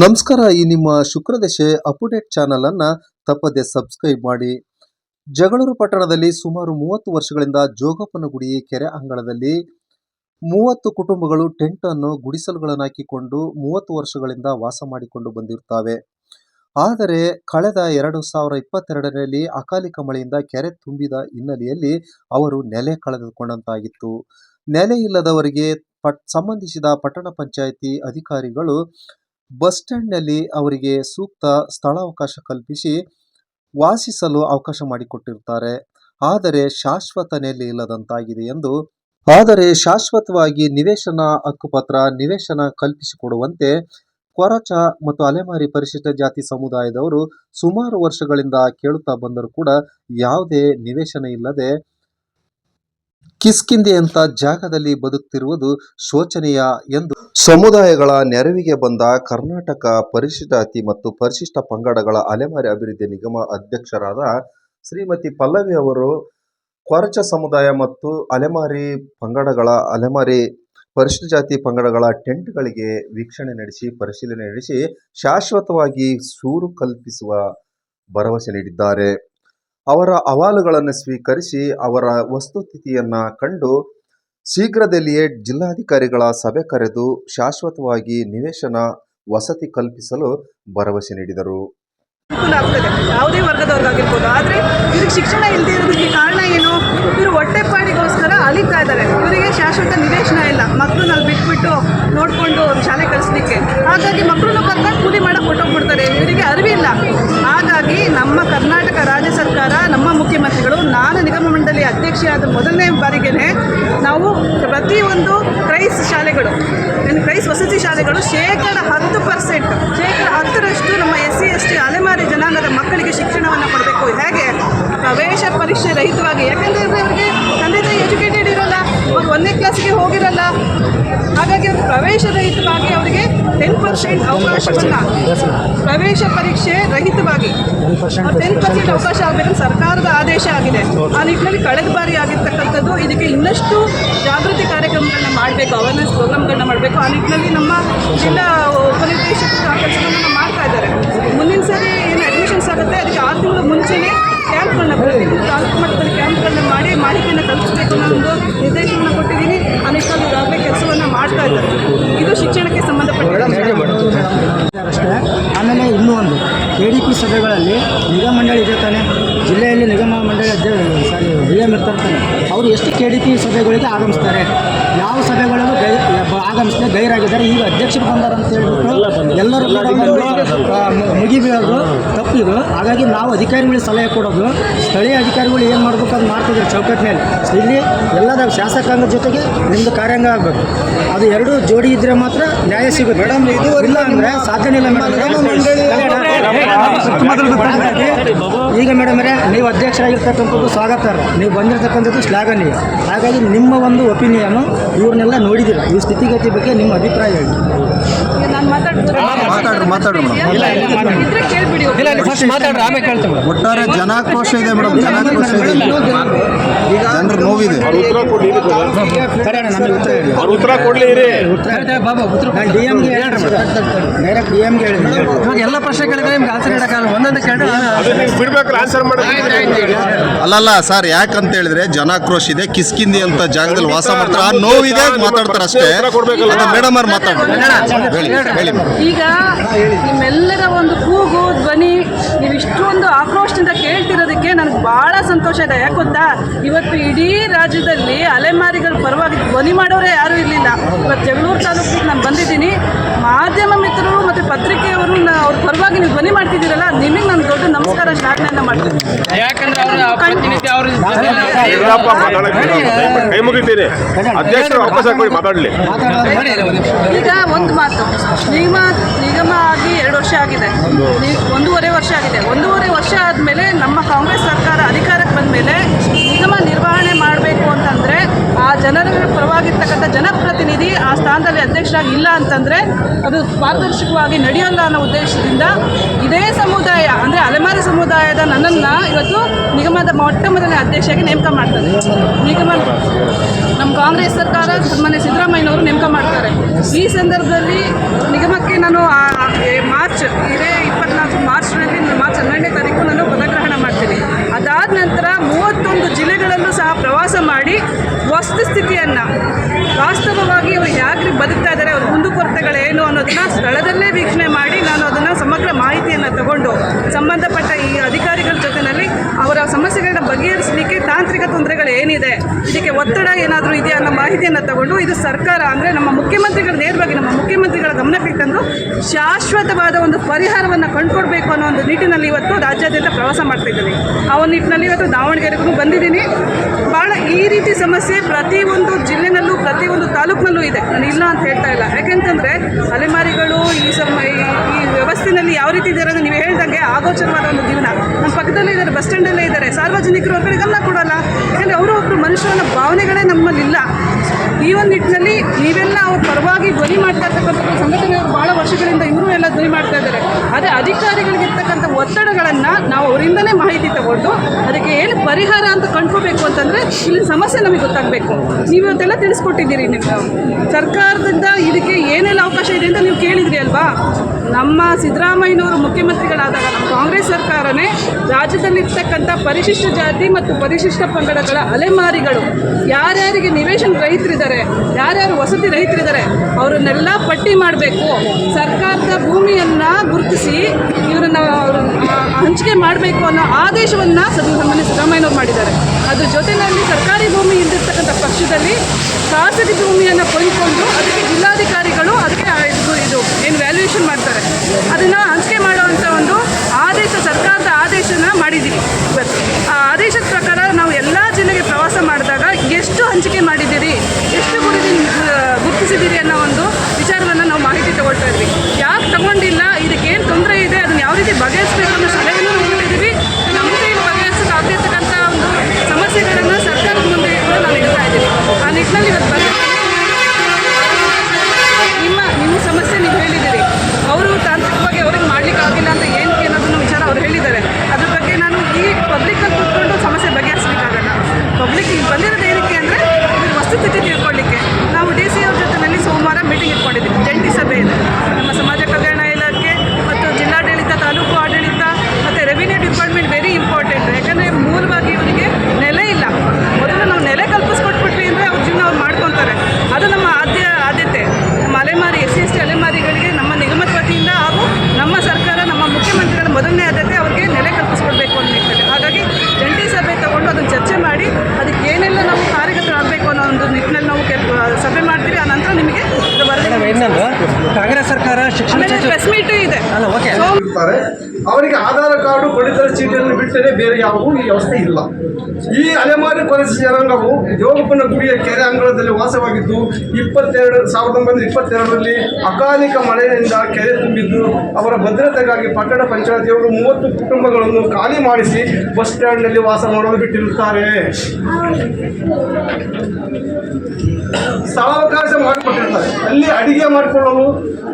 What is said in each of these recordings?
ನಮಸ್ಕಾರ, ಈ ನಿಮ್ಮ ಶುಕ್ರದಶೆ ಅಪ್ಡೇಟ್ ಚಾನಲ್ ಅನ್ನ ತಪ್ಪದೆ ಸಬ್ಸ್ಕ್ರೈಬ್ ಮಾಡಿ. ಜಗಳೂರು ಪಟ್ಟಣದಲ್ಲಿ ಸುಮಾರು ಮೂವತ್ತು ವರ್ಷಗಳಿಂದ ಜೋಗಪ್ಪನಗುಡಿ ಕೆರೆ ಅಂಗಳದಲ್ಲಿ ಮೂವತ್ತು ಕುಟುಂಬಗಳು ಟೆಂಟ್ ಅನ್ನು ಗುಡಿಸಲುಗಳನ್ನು ಹಾಕಿಕೊಂಡು ಮೂವತ್ತು ವರ್ಷಗಳಿಂದ ವಾಸ ಮಾಡಿಕೊಂಡು ಬಂದಿರುತ್ತವೆ. ಆದರೆ, ಕಳೆದ ಎರಡು ಸಾವಿರ ಇಪ್ಪತ್ತೆರಡರಲ್ಲಿ ಅಕಾಲಿಕ ಮಳೆಯಿಂದ ಕೆರೆ ತುಂಬಿದ ಹಿನ್ನೆಲೆಯಲ್ಲಿ ಅವರು ನೆಲೆ ಕಳೆದುಕೊಂಡಂತಾಗಿತ್ತು. ನೆಲೆ ಇಲ್ಲದವರಿಗೆ ಪಟ್, ಸಂಬಂಧಿಸಿದ ಪಟ್ಟಣ ಪಂಚಾಯಿತಿ ಅಧಿಕಾರಿಗಳು ಬಸ್ ಸ್ಟ್ಯಾಂಡ್ನಲ್ಲಿ ಅವರಿಗೆ ಸೂಕ್ತ ಸ್ಥಳಾವಕಾಶ ಕಲ್ಪಿಸಿ ವಾಸಿಸಲು ಅವಕಾಶ ಮಾಡಿಕೊಟ್ಟಿರ್ತಾರೆ. ಆದರೆ ಶಾಶ್ವತ ನೆಲೆ ಇಲ್ಲದಂತಾಗಿದೆ ಎಂದು. ಆದರೆ ಶಾಶ್ವತವಾಗಿ ನಿವೇಶನ ಹಕ್ಕುಪತ್ರ, ನಿವೇಶನ ಕಲ್ಪಿಸಿಕೊಡುವಂತೆ ಕೊರಚ ಮತ್ತು ಅಲೆಮಾರಿ ಪರಿಶಿಷ್ಟ ಜಾತಿ ಸಮುದಾಯದವರು ಸುಮಾರು ವರ್ಷಗಳಿಂದ ಕೇಳುತ್ತಾ ಬಂದರೂ ಕೂಡ ಯಾವುದೇ ನಿವೇಶನ ಇಲ್ಲದೆ ಕಿಸ್ಕಿಂದೆಯಂತ ಜಾಗದಲ್ಲಿ ಬದುಕ್ತಿರುವುದು ಶೋಚನೀಯ ಎಂದು ಸಮುದಾಯಗಳ ನೆರವಿಗೆ ಬಂದ ಕರ್ನಾಟಕ ಪರಿಶಿಷ್ಟ ಜಾತಿ ಮತ್ತು ಪರಿಶಿಷ್ಟ ಪಂಗಡಗಳ ಅಲೆಮಾರಿ ಅಭಿವೃದ್ಧಿ ನಿಗಮ ಅಧ್ಯಕ್ಷರಾದ ಶ್ರೀಮತಿ ಪಲ್ಲವಿ ಅವರು ಕೊರಚ ಸಮುದಾಯ ಮತ್ತು ಅಲೆಮಾರಿ ಪಂಗಡಗಳ ಅಲೆಮಾರಿ ಪರಿಶಿಷ್ಟ ಜಾತಿ ಪಂಗಡಗಳ ಟೆಂಟ್ಗಳಿಗೆ ವೀಕ್ಷಣೆ ನಡೆಸಿ, ಪರಿಶೀಲನೆ ನಡೆಸಿ ಶಾಶ್ವತವಾಗಿ ಸೂರು ಕಲ್ಪಿಸುವ ಭರವಸೆ ನೀಡಿದ್ದಾರೆ. ಅವರ ಅಹವಾಲುಗಳನ್ನು ಸ್ವೀಕರಿಸಿ ಅವರ ವಸ್ತುಸ್ಥಿತಿಯನ್ನು ಕಂಡು ಶೀಘ್ರದಲ್ಲಿಯೇ ಜಿಲ್ಲಾಧಿಕಾರಿಗಳ ಸಭೆ ಕರೆದು ಶಾಶ್ವತವಾಗಿ ನಿವೇಶನ ವಸತಿ ಕಲ್ಪಿಸಲು ಭರವಸೆ ನೀಡಿದರು. ಯಾವುದೇ ವರ್ಗದವ್ರಿಗಾಗಿರ್ಬೋದು ಆದರೆ ಇವ್ರಿಗೆ ಶಿಕ್ಷಣ ಇಲ್ಲದೆ ಇರೋದಕ್ಕೆ ಕಾರಣ ಏನು? ಇವರು ಹೊಟ್ಟೆಪಾಡಿಗೋಸ್ಕರ ಅಲಿತಾ ಇದ್ದಾರೆ. ಇವರಿಗೆ ಶಾಶ್ವತ ನಿವೇಶನ ಇಲ್ಲ. ಮಕ್ಕಳನ್ನ ಅಲ್ಲಿ ಬಿಟ್ಬಿಟ್ಟು ನೋಡಿಕೊಂಡು ಶಾಲೆ ಕಳಿಸ್ಲಿಕ್ಕೆ. ಹಾಗಾಗಿ ಮಕ್ಕಳನ್ನು ಕರ್ಕೊಂಡು ಕೂಲಿ ಮಾಡಕ್ಕೆ ಹೊಟ್ಟೋಗ್ಬಿಡ್ತಾರೆ ಇವರಿಗೆ ಅರಿವಿಲ್ಲ. ಹಾಗಾಗಿ ನಮ್ಮ ಕರ್ನಾಟಕ ರಾಜ್ಯ ಸರ್ಕಾರ, ನಮ್ಮ ಮುಖ್ಯಮಂತ್ರಿಗಳು, ನಾನು ನಿಗಮ ಮಂಡಳಿ ಅಧ್ಯಕ್ಷೆಯಾದ ಮೊದಲನೇ ಬಾರಿಗೆನೆ ನಾವು ಪ್ರತಿಯೊಂದು ಕ್ರೈಸ್ ಶಾಲೆಗಳು ಕ್ರೈಸ್ ವಸತಿ ಶಾಲೆಗಳು ಶೇಕಡ ಹತ್ತು ಪರ್ಸೆಂಟ್, ಶೇಕಡ ಹತ್ತರಷ್ಟು ನಮ್ಮ ಎಸ್ ಸಿ ಎಸ್ ಟಿ ಅಲೆಮಾರಿ ಜನಾಂಗದ ಮಕ್ಕಳಿಗೆ ಶಿಕ್ಷಣವನ್ನು ಕೊಡಬೇಕು. ಹೇಗೆ? ಪ್ರವೇಶ ಪರೀಕ್ಷೆ ರಹಿತವಾಗಿ. ಯಾಕಂದರೆ ಅವರಿಗೆ ತಂದೆ ತಾಯಿ ಎಜುಕೇಟೆಡ್ ಇರೋಲ್ಲ, ಅವ್ರು ಒಂದನೇ ಕ್ಲಾಸ್ಗೆ ಹೋಗಿರಲ್ಲ. ಹಾಗಾಗಿ ಅವರು ಪ್ರವೇಶ ರಹಿತವಾಗಿ ಅವರಿಗೆ ಟೆನ್ ಪರ್ಸೆಂಟ್ ಅವಕಾಶವನ್ನು ಪ್ರವೇಶ ಪರೀಕ್ಷೆ ರಹಿತವಾಗಿ. ಟೆನ್ ಪರ್ಸೆಂಟ್ ಅವಕಾಶ ಆಗಬೇಕು ಸರ್ಕಾರದ ಆದೇಶ ಆಗಿದೆ. ಆ ನಿಟ್ಟಿನಲ್ಲಿ ಕಳೆದ ಬಾರಿ ಆಗಿರ್ತಕ್ಕಂಥದ್ದು ಇದಕ್ಕೆ ಇನ್ನಷ್ಟು ಜಾಗೃತಿ ಕಾರ್ಯಕ್ರಮಗಳನ್ನ ಮಾಡಬೇಕು ಅವೇರ್ನೆಸ್ ಪ್ರೋಗ್ರಾಮ್ಗಳನ್ನ ಮಾಡಬೇಕು. ಆ ನಿಟ್ಟಿನಲ್ಲಿ ನಮ್ಮ ಜಿಲ್ಲಾ ಉಪನಿರ್ದೇಶಕರು ಆ ಕೆಲಸಗಳನ್ನ ಮಾಡ್ತಾ ಇದ್ದಾರೆ. ಮುಂದಿನ ಸಾರಿ ಏನು ಅಡ್ಮಿಷನ್ಸ್ ಆಗುತ್ತೆ ಅದಕ್ಕೆ ಆರು ತಿಂಗಳು ಮುಂಚೆನೇ ಕ್ಯಾಂಪ್ಗಳನ್ನ ಪ್ರತಿಯೊಂದು ತಾಲೂಕು ಮಟ್ಟದಲ್ಲಿ ಕ್ಯಾಂಪ್ಗಳನ್ನ ಮಾಡಿ ಮಾಹಿತಿಯನ್ನು ತಲುಪಿಸಬೇಕು ಅನ್ನೋ ಒಂದು ನಿರ್ದೇಶನ ಕೊಟ್ಟಿದ್ದೀನಿ ಆ ನಿಟ್ಟಿನಲ್ಲಿ ಈಗಾಗಲೇ ಕೆಲಸವನ್ನು ಮಾಡ್ತಾ ಇದ್ದಾರೆ ಇದು ಶಿಕ್ಷಣಕ್ಕೆ ಸಂಬಂಧಪಟ್ಟ ಅಷ್ಟೇ ಆಮೇಲೆ ಇನ್ನೂ ಒಂದು ಕೆ ಡಿ ಪಿ ಸಭೆಗಳಲ್ಲಿ ನಿಗಮ ಮಂಡಳಿ ಇದೆ ತಾನೆ? ಜಿಲ್ಲೆಯಲ್ಲಿ ನಿಗಮ ಮಂಡಳಿ ಸಾರಿ ಡಿ ಎಂ ಇರ್ತಾರೆ ಅವರು ಎಷ್ಟು ಕೆ ಡಿ ಪಿ ಸಭೆಗಳಿಗೆ ಆಗಮಿಸ್ತಾರೆ ಯಾವ ಸಭೆಗಳನ್ನು ಗೈ ಆಗಮಿಸದೆ ಗೈರಾಗಿದ್ದಾರೆ. ಈಗ ಅಧ್ಯಕ್ಷರು ಬಂದಾರ ಅಂತ ಹೇಳ್ಬಿಟ್ಟು ಎಲ್ಲರೂ ಮುಗಿಬೀಳೋದು ತಪ್ಪಿದು. ಹಾಗಾಗಿ ನಾವು ಅಧಿಕಾರಿಗಳಿಗೆ ಸಲಹೆ ಕೊಡೋದು. ಸ್ಥಳೀಯ ಅಧಿಕಾರಿಗಳು ಏನು ಮಾಡಬೇಕು ಅದು ಮಾಡ್ತಿದ್ದಾರೆ ಚೌಕಟ್ಟಿನಲ್ಲಿ ಇಲ್ಲಿ ಎಲ್ಲದ ಶಾಸಕಾಂಗ ಜೊತೆಗೆ ನಿಮ್ಮದು ಕಾರ್ಯಾಂಗ ಆಗಬೇಕು. ಅದು ಎರಡು ಜೋಡಿ ಇದ್ರೆ ಮಾತ್ರ ನ್ಯಾಯ ಸಿಗುತ್ತೆ. ಮೇಡಮ್ ಇದು ಇಲ್ಲ ಅಂದರೆ ಸಾಧ್ಯನೇ ಇಲ್ಲ ಮೇಡಮ್. ಈಗ ಮೇಡಮ್ ನೀವು ಅಧ್ಯಕ್ಷರಾಗಿರ್ತಕ್ಕಂಥದ್ದು ಸ್ವಾಗತ ನೀವು ಬಂದಿರತಕ್ಕಂಥದ್ದು ಶ್ಲಾಘನೀಯ. ಹಾಗಾಗಿ ನಿಮ್ಮ ಒಂದು ಒಪಿನಿಯನು ಇವ್ರನ್ನೆಲ್ಲ ನೋಡಿದಿರ. ಈ ಸ್ಥಿತಿಗತಿ ಬಗ್ಗೆ ನಿಮ್ಮ ಅಭಿಪ್ರಾಯ ಹೇಳಿ. ನಾನು ಮಾತಾಡ್ಬೋದು. ಮಾತಾಡ್ರಿ, ಮಾತಾಡ್ರಿ ಮೇಡಮ್. ಇಲ್ಲ, ಫಸ್ಟ್ ಮಾತಾಡ್ರಿ ಆಮೇಲೆ ಕೇಳ್ತೇವೆ ಒಟ್ಟಾರೆ ಜನಾಕ್ರೋಶ ಇದೆ ಮೇಡಮ್ ಜನಾಕ್ರೋಶ ಇದೆ. ಜನರ ನೋವಿದೆ. ಉತ್ತರ ಅವ್ರು ಉತ್ತರ ಕೊಡ್ಲಿ ಇರಿ. ನಾನು ಡಿ ಎಮ್ಗೆ ಡೈರೆಕ್ಟ್ ಡಿ ಎಮ್ಗೆ ಹೇಳಿದ್ದೀನಿ ಇವಾಗ ಎಲ್ಲ ಪ್ರಶ್ನೆ ಕೇಳಿದ್ರೆ ನಿಮ್ಗೆ ಆನ್ಸರ್ ಒಂದೊಂದು ಕೇಳಿದ್ರೆ ಅದು ನೀವು ಬಿಡ್ಬೇಕಲ್ಲ ಆನ್ಸರ್ ಅಲ್ಲಲ್ಲ ಸರ್ ಯಾಕಂತ ಹೇಳಿದ್ರೆ ಜನಾಕ್ರೋಶ ಇದೆ ಕಿಸ್ಕಿಂದಿ ಅಂತ ಜಾಗದಲ್ಲಿ ವಾಸ ಮಾಡ್ತಾರೆ. ಆ ನೋವಿದೆ ಮಾತಾಡ್ತಾರೆ ಅಷ್ಟೇ. ಮೇಡಮ್ ಅವ್ರು ಮಾತಾಡ್ತಾರೆ. ಹೇಳಿ ಹೇಳಿ ಈಗ ನಿಮ್ಮೆಲ್ಲರ ಒಂದು ಕೂಗು ಧ್ವನಿ ನೀವು ಇಷ್ಟೊಂದು ಆಕ್ರೋಶದಿಂದ ಕೇಳ್ತಿರೋದಕ್ಕೆ ನನಗೆ ಭಾಳ ಸಂತೋಷ ಇದೆ. ಯಾಕೆ ಗೊತ್ತಾ? ಇವತ್ತು ಇಡೀ ರಾಜ್ಯದಲ್ಲಿ ಅಲೆಮಾರಿಗಳ ಪರವಾಗಿ ಧ್ವನಿ ಮಾಡೋರೇ ಯಾರೂ ಇರಲಿಲ್ಲ. ಇವತ್ತು ಜಗಳೂರು ತಾಲೂಕಿಗೆ ನಾನು ಬಂದಿದ್ದೀನಿ. ಮಾಧ್ಯಮ ಮಿತ್ರರು ಮತ್ತು ಪತ್ರಿಕೆಯವರು ಅವ್ರ ಪರವಾಗಿ ನೀವು ಧ್ವನಿ ಮಾಡ್ತಿದ್ದೀರಲ್ಲ ನಿಮಗೆ ನಮಸ್ಕಾರ ಶ್ಲಾಘನೆಯನ್ನು ಮಾಡ್ತೀನಿ ಯಾಕಂದ್ರೆ ಅವ್ರ ಪ್ರತಿನಿಧಿ ಅವ್ರ ಕೈ ಮುಗಿತೀನಿ. ಅಧ್ಯಕ್ಷರು ಅವಕಾಶ ಕೊಡಿ ಮಾತಾಡಲಿ. ಈಗ ಒಂದು ಮಾತು. ನಿಗಮ ನಿಗಮ ಆಗಿ ಎರಡು ವರ್ಷ ಆಗಿದೆ. ಒಂದೂವರೆ ವರ್ಷ ಆಗಿದೆ. ಒಂದೂವರೆ ವರ್ಷ ಆದಮೇಲೆ ನಮ್ಮ ಕಾಂಗ್ರೆಸ್ ಸರ್ಕಾರ ಅಧಿಕಾರಕ್ಕೆ ಬಂದ ಮೇಲೆ ನಿಗಮ ನಿರ್ವಹಣೆ ಮಾಡಬೇಕು ಅಂತಂದ್ರೆ ಆ ಜನರ ಪರವಾಗಿರ್ತಕ್ಕಂಥ ಜನಪ್ರತಿನಿಧಿ ಆ ಸ್ಥಾನದಲ್ಲಿ ಅಧ್ಯಕ್ಷರಾಗಿ ಇಲ್ಲ ಅಂತಂದರೆ ಅದು ಪಾರದರ್ಶಕವಾಗಿ ನಡೆಯಲ್ಲ ಅನ್ನೋ ಉದ್ದೇಶದಿಂದ ಇದೇ ಸಮುದಾಯ, ಅಂದರೆ ಅಲೆಮಾರಿ ಸಮುದಾಯದ ನನ್ನನ್ನು ಇವತ್ತು ನಿಗಮದ ಮೊಟ್ಟಮೊದಲನೇ ಅಧ್ಯಕ್ಷರಾಗಿ ನೇಮಕ ಮಾಡ್ತಾರೆ. ನಿಗಮ ನಮ್ಮ ಕಾಂಗ್ರೆಸ್ ಸರ್ಕಾರ ಮೊನ್ನೆ ಸಿದ್ದರಾಮಯ್ಯನವರು ನೇಮಕ ಮಾಡ್ತಾರೆ. ಈ ಸಂದರ್ಭದಲ್ಲಿ ನಿಗಮಕ್ಕೆ ನಾನು ಮಾರ್ಚ್, ಇದೇ ಇಪ್ಪತ್ನಾಲ್ಕು ಮಾರ್ಚ್ನಲ್ಲಿ ಮಾರ್ಚ್ ಹನ್ನೆರಡನೇ ತಾರೀಕು ನಾನು ಪದಗ್ರಹಣ ಮಾಡ್ತೀನಿ. ಅದಾದ ನಂತರ ಮೂವತ್ತೊಂದು ಜಿಲ್ಲೆಗಳಲ್ಲೂ ಸಹ ಪ್ರವಾಸ ಮಾಡಿ ವಸ್ತುಸ್ಥಿತಿಯನ್ನು ಅನ್ನೋದನ್ನ ಸ್ಥಳದಲ್ಲೇ ವೀಕ್ಷಣೆ ಮಾಡಿ ನಾನು ಅದನ್ನು ಸಮಗ್ರ ಮಾಹಿತಿಯನ್ನು ತಗೊಂಡು ಸಂಬಂಧಪಟ್ಟ ಈ ಅಧಿಕಾರಿಗಳ ಜೊತೆಯಲ್ಲಿ ಅವರ ಸಮಸ್ಯೆಗಳನ್ನ ಬಗೆಹರಿಸಲಿಕ್ಕೆ ತಾಂತ್ರಿಕ ತೊಂದರೆಗಳು ಏನಿದೆ ಇದಕ್ಕೆ ಒತ್ತಡ ಏನಾದರೂ ಇದೆ ಅನ್ನೋ ಮಾಹಿತಿಯನ್ನು ತಗೊಂಡು ಇದು ಸರ್ಕಾರ ಅಂದರೆ ನಮ್ಮ ಮುಖ್ಯಮಂತ್ರಿಗಳ ನೇರವಾಗಿ ನಮ್ಮ ಮುಖ್ಯಮಂತ್ರಿಗಳ ಗಮನಕ್ಕೆ ತಂದು ಶಾಶ್ವತವಾದ ಒಂದು ಪರಿಹಾರವನ್ನು ಕಂಡುಕೊಡ್ಬೇಕು ಅನ್ನೋ ಒಂದು ನಿಟ್ಟಿನಲ್ಲಿ ಇವತ್ತು ರಾಜ್ಯಾದ್ಯಂತ ಪ್ರವಾಸ ಮಾಡ್ತಾ ಇದ್ದೀನಿ. ಆ ಒಂದು ನಿಟ್ಟಿನಲ್ಲಿ ಇವತ್ತು ದಾವಣಗೆರೆಗೂ ಬಂದಿದ್ದೀನಿ. ಭಾಳ ಈ ರೀತಿ ಸಮಸ್ಯೆ ಪ್ರತಿಯೊಂದು ಜಿಲ್ಲೆನಲ್ಲೂ ಪ್ರತಿಯೊಂದು ತಾಲೂಕಿನಲ್ಲೂ ಇದೆ. ನಾನು ಇಲ್ಲ ಅಂತ ಹೇಳ್ತಾ ಇಲ್ಲ. ಯಾಕೆಂತಂದರೆ ಅಲೆಮಾರಿಗಳು ಈ ಸಮ ಈ- ವ್ಯವಸ್ಥೆಯಲ್ಲಿ ಯಾವ ರೀತಿ ಇದೆ ಅಂದರೆ ಹೇಳ್ದಂಗೆ ಒಂದು ಜೀವನ. ನಮ್ಮ ಪಕ್ಕದಲ್ಲೇ ಇದ್ದಾರೆ, ಬಸ್ ಸ್ಟ್ಯಾಂಡಲ್ಲೇ ಇದ್ದಾರೆ, ಸಾರ್ವಜನಿಕರು ಅವ್ರ ಕಡೆ ಗಮನ ಕೊಡಲ್ಲ. ಯಾಕಂದರೆ ಅವರು ಒಬ್ಬರು ಮನುಷ್ಯನ ಭಾವನೆಗಳೇ ನಮ್ಮಲ್ಲಿ ಇಲ್ಲ. ಈ ಒಂದು ನಿಟ್ಟಿನಲ್ಲಿ ನೀವೆಲ್ಲ ಅವ್ರ ಪರವಾಗಿ ಧ್ವನಿ ಮಾಡ್ತಾ ಇರ್ತಕ್ಕಂಥ ಸಂಘಟನೆಯವರು ಭಾಳ ವರ್ಷಗಳಿಂದ ಇವರು ಎಲ್ಲ ಧ್ವನಿ ಮಾಡ್ತಾ ಇದ್ದಾರೆ. ಆದರೆ ಅಧಿಕಾರಿಗಳಿಗಿರ್ತಕ್ಕಂಥ ಒತ್ತಡಗಳನ್ನು ನಾವು ಅವರಿಂದನೇ ಮಾಹಿತಿ ತಗೊಂಡು ಅದಕ್ಕೆ ಏನು ಪರಿಹಾರ ಅಂತಂದರೆ ಇಲ್ಲಿನ ಸಮಸ್ಯೆ ನಮಗೆ ಗೊತ್ತಾಗಬೇಕು. ನೀವು ಇವತ್ತೆಲ್ಲ ತಿಳಿಸ್ಕೊಟ್ಟಿದ್ದೀರಿ ನೀವು. ಸರ್ಕಾರದಿಂದ ಇದಕ್ಕೆ ಏನೆಲ್ಲ ಅವಕಾಶ ಇದೆ ಅಂತ ನೀವು ಕೇಳಿದ್ರಿ ಅಲ್ವಾ? ನಮ್ಮ ಸಿದ್ದರಾಮಯ್ಯನವರು ಮುಖ್ಯಮಂತ್ರಿಗಳಾದಾಗ ನಮ್ಮ ಕಾಂಗ್ರೆಸ್ ಸರ್ಕಾರನೇ ರಾಜ್ಯದಲ್ಲಿರ್ತಕ್ಕಂಥ ಪರಿಶಿಷ್ಟ ಜಾತಿ ಮತ್ತು ಪರಿಶಿಷ್ಟ ಪಂಗಡಗಳ ಅಲೆಮಾರಿಗಳು. ಯಾರ್ಯಾರಿಗೆ ನಿವೇಶನ ರೈತರಿದ್ದಾರೆ, ಯಾರ್ಯಾರು ವಸತಿ ರೈತರಿದ್ದಾರೆ, ಅವರನ್ನೆಲ್ಲ ಪಟ್ಟಿ ಮಾಡಬೇಕು. ಸರ್ಕಾರದ ಭೂಮಿಯನ್ನು ಗುರುತಿಸಿ ಇವರನ್ನು ಹಂಚಿಕೆ ಮಾಡಬೇಕು ಅನ್ನೋ ಆದೇಶವನ್ನು ಸದ್ಯ ಸಿದ್ದರಾಮಯ್ಯನವರು ಮಾಡಿದ್ದಾರೆ. ಅದ್ರ ಜೊತೆಯಲ್ಲಿ ಸರ್ಕಾರಿ ಭೂಮಿ ಇಲ್ದಿರ್ತಕ್ಕಂಥ ಪಕ್ಷದಲ್ಲಿ ಖಾಸಗಿ ಭೂಮಿಯನ್ನು ಕೊಂಡ್ಕೊಂಡು ಅದಕ್ಕೆ ಜಿಲ್ಲಾಧಿಕಾರಿಗಳು ಅದಕ್ಕೆ ಇದು ಇದು, ಏನು ವ್ಯಾಲ್ಯೂಯೇಷನ್ ಮಾಡ್ತಾರೆ. ಅದನ್ನು ಹಂಚಿಕೆ ಮಾಡುವಂಥ ಒಂದು ಆದೇಶ, ಸರ್ಕಾರದ ಆದೇಶನ ಮಾಡಿದ್ದೀವಿ. ಇವತ್ತು ಆ ಆದೇಶದ ಪ್ರಕಾರ ನಾವು ಎಲ್ಲ ಜಿಲ್ಲೆಗೆ ಪ್ರವಾಸ ಮಾಡಿದಾಗ ಎಷ್ಟು ಹಂಚಿಕೆ ಮಾಡಿದ್ದೀರಿ, ಎಷ್ಟು ಗುರಿ ಗುರುತಿಸಿದ್ದೀರಿ ಅನ್ನೋ ಒಂದು ವಿಚಾರವನ್ನು ಆಗಿಲ್ಲ ಅಂತ ಏನಕ್ಕೆ ಅನ್ನೋದನ್ನು ವಿಚಾರ ಅವ್ರು ಹೇಳಿದ್ದಾರೆ, ಅದ್ರ ಬಗ್ಗೆ ನಾನು ಈ ಪಬ್ಲಿಕ್ಕಲ್ಲಿ ಕೂತ್ಕೊಂಡು ಸಮಸ್ಯೆ ಬಗೆಹರಿಸಬೇಕಾಗಲ್ಲ ಪಬ್ಲಿಕ್ ಈಗ ಬಂದಿರೋದು ಏನಕ್ಕೆ ಅಂದರೆ ವಸ್ತುಸ್ಥಿತಿ ತಿಳ್ಕೊಳ್ಳಿಕ್ಕೆ ನಾವು ಡಿ ಸಿ ಅವ್ರ ಜೊತೆಯಲ್ಲಿ ಸೋಮವಾರ ಮೀಟಿಂಗ್ ಇಟ್ಕೊಂಡಿದ್ದೀವಿ, ಜಂಟಿ ಸಭೆ ಇದೆ ನಮ್ಮ ಸಮಾಜ ಕಲ್ಯಾಣ ಇಲಾಖೆ ಮತ್ತು ಜಿಲ್ಲಾಡಳಿತ ತಾಲೂಕು ಆಡಳಿತ ಮತ್ತು ರೆವಿನ್ಯೂ ಡಿಪಾರ್ಟ್ಮೆಂಟ್ ವೆರಿ ಇಂಪಾರ್ಟೆಂಟ್ ಯಾಕಂದರೆ ಮೂಲವಾಗಿ ಇವರಿಗೆ ನೆಲೆ ಇಲ್ಲ ಮೊದಲು ನಾವು ನೆಲೆ ಕಲ್ಪಿಸ್ಕೊಟ್ಬಿಟ್ವಿ ಅಂದರೆ ಅವ್ರ ಜೀವನ ಅವ್ರು ಮಾಡ್ಕೊತಾರೆ ಅದು ನಮ್ಮ ಆದ್ಯ ಆದ್ಯತೆ ನಮ್ಮ ಅಲೆಮಾರಿ ಎಸ್ ಸಿ ಎಸ್ ಟಿ ಅಲೆಮಾರಿಗಳಿಗೆ ನಮ್ಮ ನಿಗಮದ ವತಿಯಿಂದ ಹಾಗೂ ನಮ್ಮ ಸರ್ಕಾರ ನಮ್ಮ ಮುಖ್ಯಮಂತ್ರಿಗಳ ಮೊದಲನೇ ಆದ್ಯತೆ ಅವ್ರಿಗೆ ನೆಲೆ ಕಲ್ಪಿಸ್ಕೊಡ್ಬೇಕು ಅಂತ ನಿಟ್ಟಿನಲ್ಲಿ ಹಾಗಾಗಿ ಜಂಟಿ ಸಭೆ ತಗೊಂಡು ಅದನ್ನು ಚರ್ಚೆ ಮಾಡಿ ಅದಕ್ಕೆ ಏನೆಲ್ಲ ನಾವು ಕಾರ್ಯಗತರಾಗಬೇಕು ಅನ್ನೋ ಒಂದು ನಿಟ್ಟಿನಲ್ಲಿ ನಾವು ಕೆಲ್ ಸಭೆ ಮಾಡ್ತೀವಿ ಆ ನಂತರ ನಿಮಗೆ ಇದು ವರದಿ ಇನ್ನೊಂದು ಕಾಂಗ್ರೆಸ್ ಸರ್ಕಾರ ಶಿಕ್ಷಣ ಆಮೇಲೆ ಪ್ರೆಸ್ ಮೀಟು ಇದೆ. ಅಲ್ಲ ಓಕೆ ಸೋಮ ಇರ್ತಾರೆ. ಅವರಿಗೆ ಆಧಾರ್ ಕಾರ್ಡು ಪಡಿತರ ಚೀಟಿಯನ್ನು ಬಿಟ್ಟರೆ ಬೇರೆ ಯಾವುದೂ ಈ ವ್ಯವಸ್ಥೆ ಇಲ್ಲ. ಈ ಅಲೆಮಾರಿ ಕೊರಸ ಜನಾಂಗವು ಜೋಗಪ್ಪನ ಗುಡಿಯ ಕೆರೆ ಅಂಗಳದಲ್ಲಿ ವಾಸವಾಗಿದ್ದು ಇಪ್ಪತ್ತೆರಡು ಸಾವಿರದ ಒಂಬೈನೂರ ಇಪ್ಪತ್ತೆರಡರಲ್ಲಿ ಅಕಾಲಿಕ ಮಳೆಯಿಂದ ಕೆರೆ ತುಂಬಿದ್ದು ಅವರ ಭದ್ರತೆಗಾಗಿ ಪಟ್ಟಣ ಪಂಚಾಯತಿಯವರು ಮೂವತ್ತು ಕುಟುಂಬಗಳನ್ನು ಖಾಲಿ ಮಾಡಿಸಿ ಬಸ್ ಸ್ಟ್ಯಾಂಡ್ನಲ್ಲಿ ವಾಸ ಮಾಡಲು ಬಿಟ್ಟಿರುತ್ತಾರೆ. ಸಾವಕಾಶ ಮಾಡಿಕೊಟ್ಟಿರ್ತಾರೆ ಅಲ್ಲಿ ಅಡಿಗೆ ಮಾಡಿಕೊಳ್ಳಲು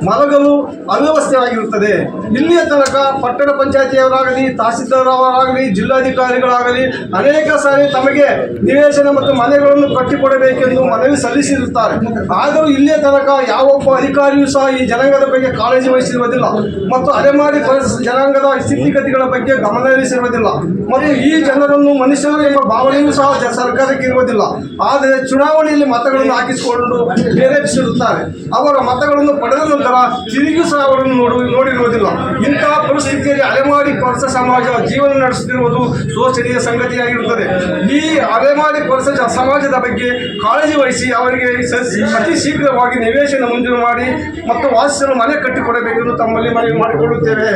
ಮಲಗಲು ಅವ್ಯವಸ್ಥೆಯಾಗಿರುತ್ತದೆ ಇಲ್ಲಿಯ ತನಕ ಪಟ್ಟಣ ಪಂಚಾಯತಿಯವರಾಗಲಿ, ತಹಸೀಲ್ದಾರವರಾಗಲಿ, ಜಿಲ್ಲಾಧಿಕಾರಿಗಳಾಗಲಿ ಅನೇಕ ಸಾರಿ ತಮಗೆ ನಿವೇಶನ ಮತ್ತು ಮನೆಗಳನ್ನು ಕಟ್ಟಿಕೊಡಬೇಕೆಂದು ಮನವಿ ಸಲ್ಲಿಸಿರುತ್ತಾರೆ. ಆದರೂ ಇಲ್ಲಿಯ ತನಕ ಯಾವೊಬ್ಬ ಅಧಿಕಾರಿಯೂ ಸಹ ಈ ಜನಾಂಗದ ಬಗ್ಗೆ ಕಾಳಜಿ ವಹಿಸಿರುವುದಿಲ್ಲ ಮತ್ತು ಅಲೆಮಾರಿ ಜನಾಂಗದ ಸ್ಥಿತಿಗತಿಗಳ ಬಗ್ಗೆ ಗಮನ ಹರಿಸಿರುವುದಿಲ್ಲ ಮತ್ತು ಈ ಜನರನ್ನು ಮನುಷ್ಯರು ಎಂಬ ಭಾವನೆಯೂ ಸಹ ಸರ್ಕಾರಕ್ಕೆ ಇರುವುದಿಲ್ಲ. ಆದರೆ ಚುನಾವಣೆಯಲ್ಲಿ ಮತಗಳನ್ನು ಹಾಕಿಸಿಕೊಂಡು ಪ್ರೇರೇಪಿಸಿರುತ್ತಾರೆ ಅವರ ಮತಗಳನ್ನು ಪಡೆದ ನಂತರ ತಿರುಗಿ ಸಹ ಅವರನ್ನು ನೋಡು, ನೋಡಿರುವುದಿಲ್ಲ. ಇಂತಹ ಪರಿಸ್ಥಿತಿಯಲ್ಲಿ ಅಲೆಮಾರಿ ಪರಸ ಸಮಾಜ ಜೀವನ ನಡೆಸುತ್ತಿರುವುದು ಶೋಚನೀಯ ಸಂಗತಿಯಾಗಿರುತ್ತದೆ. ಈ ಅಲೆಮಾರಿ ಪರಸ ಸಮಾಜದ ಬಗ್ಗೆ ಕಾಳಜಿ ವಹಿಸಿ ಅವರಿಗೆ ಅತಿ ಶೀಘ್ರವಾಗಿ ನಿವೇಶನ ಮಂಜೂರು ಮಾಡಿ ಮತ್ತು ವಾಸಿಸಲು ಮನೆ ಕಟ್ಟಿಕೊಡಬೇಕೆಂದು ತಮ್ಮಲ್ಲಿ ಮನವಿ ಮಾಡಿಕೊಳ್ಳುತ್ತೇವೆ.